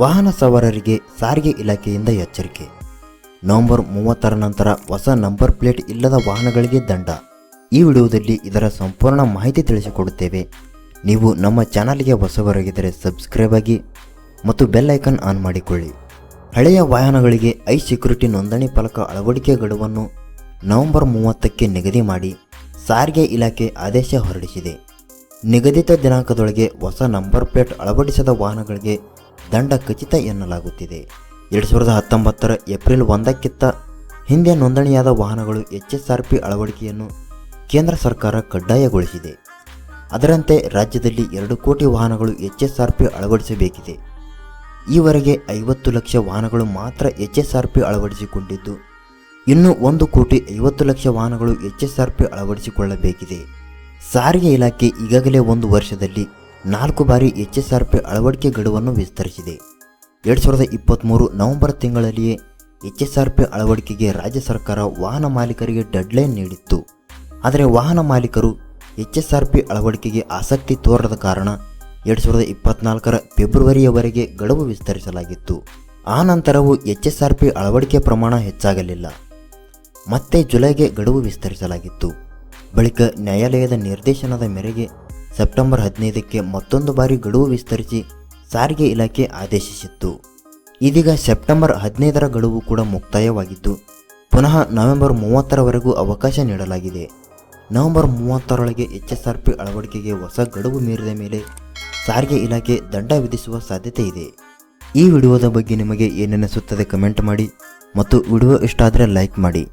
ವಾಹನ ಸವಾರರಿಗೆ ಸಾರಿಗೆ ಇಲಾಖೆಯಿಂದ ಎಚ್ಚರಿಕೆ. ನವೆಂಬರ್ ಮೂವತ್ತರ ನಂತರ ಹೊಸ ನಂಬರ್ ಪ್ಲೇಟ್ ಇಲ್ಲದ ವಾಹನಗಳಿಗೆ ದಂಡ. ಈ ವಿಡಿಯೋದಲ್ಲಿ ಇದರ ಸಂಪೂರ್ಣ ಮಾಹಿತಿ ತಿಳಿಸಿಕೊಡುತ್ತೇವೆ. ನೀವು ನಮ್ಮ ಚಾನಲ್ಗೆ ಹೊಸಬರಾಗಿದ್ದರೆ ಸಬ್ಸ್ಕ್ರೈಬ್ ಆಗಿ ಮತ್ತು ಬೆಲ್ ಐಕನ್ ಆನ್ ಮಾಡಿಕೊಳ್ಳಿ. ಹಳೆಯ ವಾಹನಗಳಿಗೆ ಐ ಸೆಕ್ಯುರಿಟಿ ನೋಂದಣಿ ಫಲಕ ಅಳವಡಿಕೆ ಗಡುವನ್ನು ನವೆಂಬರ್ ಮೂವತ್ತಕ್ಕೆ ನಿಗದಿ ಮಾಡಿ ಸಾರಿಗೆ ಇಲಾಖೆ ಆದೇಶ ಹೊರಡಿಸಿದೆ. ನಿಗದಿತ ದಿನಾಂಕದೊಳಗೆ ಹೊಸ ನಂಬರ್ ಪ್ಲೇಟ್ ಅಳವಡಿಸದ ವಾಹನಗಳಿಗೆ ದಂಡ ಖಚಿತ ಎನ್ನಲಾಗುತ್ತಿದೆ. ಎರಡು ಸಾವಿರದ ಹತ್ತೊಂಬತ್ತರ ಏಪ್ರಿಲ್ ಒಂದಕ್ಕಿಂತ ಹಿಂದೆ ನೋಂದಣಿಯಾದ ವಾಹನಗಳು ಎಚ್ ಎಸ್ ಆರ್ ಪಿ ಅಳವಡಿಕೆಯನ್ನು ಕೇಂದ್ರ ಸರ್ಕಾರ ಕಡ್ಡಾಯಗೊಳಿಸಿದೆ. ಅದರಂತೆ ರಾಜ್ಯದಲ್ಲಿ ಎರಡು ಕೋಟಿ ವಾಹನಗಳು ಎಚ್ ಎಸ್ ಆರ್ ಪಿ ಅಳವಡಿಸಬೇಕಿದೆ. ಈವರೆಗೆ ಐವತ್ತು ಲಕ್ಷ ವಾಹನಗಳು ಮಾತ್ರ ಎಚ್ ಎಸ್ ಆರ್ ಪಿ ಅಳವಡಿಸಿಕೊಂಡಿದ್ದು, ಇನ್ನು ಒಂದು ಕೋಟಿ ಐವತ್ತು ಲಕ್ಷ ವಾಹನಗಳು ಎಚ್ ಎಸ್ ಆರ್ ಪಿ ಅಳವಡಿಸಿಕೊಳ್ಳಬೇಕಿದೆ. ಸಾರಿಗೆ ಇಲಾಖೆ ಈಗಾಗಲೇ ಒಂದು ವರ್ಷದಲ್ಲಿ ನಾಲ್ಕು ಬಾರಿ ಎಚ್ ಎಸ್ ಆರ್ ಪಿ ಅಳವಡಿಕೆ ಗಡುವನ್ನು ವಿಸ್ತರಿಸಿದೆ. ಎರಡು ಸಾವಿರದ ಇಪ್ಪತ್ತ್ಮೂರು ನವೆಂಬರ್ ತಿಂಗಳಲ್ಲಿಯೇ ಎಚ್ ಎಸ್ ಆರ್ ಪಿ ಅಳವಡಿಕೆಗೆ ರಾಜ್ಯ ಸರ್ಕಾರ ವಾಹನ ಮಾಲೀಕರಿಗೆ ಡೆಡ್ಲೈನ್ ನೀಡಿತ್ತು. ಆದರೆ ವಾಹನ ಮಾಲೀಕರು ಎಚ್ ಎಸ್ ಆರ್ ಪಿ ಅಳವಡಿಕೆಗೆ ಆಸಕ್ತಿ ತೋರದ ಕಾರಣ ಎರಡು ಸಾವಿರದ ಇಪ್ಪತ್ನಾಲ್ಕರ ಫೆಬ್ರವರಿಯವರೆಗೆ ಗಡುವು ವಿಸ್ತರಿಸಲಾಗಿತ್ತು. ಆ ನಂತರವೂ ಎಚ್ ಎಸ್ ಆರ್ ಪಿ ಅಳವಡಿಕೆ ಪ್ರಮಾಣ ಹೆಚ್ಚಾಗಲಿಲ್ಲ. ಮತ್ತೆ ಜುಲೈಗೆ ಗಡುವು ವಿಸ್ತರಿಸಲಾಗಿತ್ತು. ಬಳಿಕ ನ್ಯಾಯಾಲಯದ ನಿರ್ದೇಶನದ ಮೇರೆಗೆ ಸೆಪ್ಟೆಂಬರ್ ಹದಿನೈದಕ್ಕೆ ಮತ್ತೊಂದು ಬಾರಿ ಗಡುವು ವಿಸ್ತರಿಸಿ ಸಾರಿಗೆ ಇಲಾಖೆ ಆದೇಶಿಸಿತ್ತು. ಇದೀಗ ಸೆಪ್ಟೆಂಬರ್ ಹದಿನೈದರ ಗಡುವು ಕೂಡ ಮುಕ್ತಾಯವಾಗಿದ್ದು, ಪುನಃ ನವೆಂಬರ್ ಮೂವತ್ತರವರೆಗೂ ಅವಕಾಶ ನೀಡಲಾಗಿದೆ. ನವೆಂಬರ್ ಮೂವತ್ತರೊಳಗೆ ಎಚ್ ಎಸ್ ಆರ್ ಪಿ ಅಳವಡಿಕೆಗೆ ಹೊಸ ಗಡುವು ಮೀರಿದ ಮೇಲೆ ಸಾರಿಗೆ ಇಲಾಖೆ ದಂಡ ವಿಧಿಸುವ ಸಾಧ್ಯತೆ ಇದೆ. ಈ ವಿಡಿಯೋದ ಬಗ್ಗೆ ನಿಮಗೆ ಏನೆನಿಸುತ್ತದೆ ಕಮೆಂಟ್ ಮಾಡಿ ಮತ್ತು ವಿಡಿಯೋ ಇಷ್ಟ ಆದರೆ ಲೈಕ್ ಮಾಡಿ.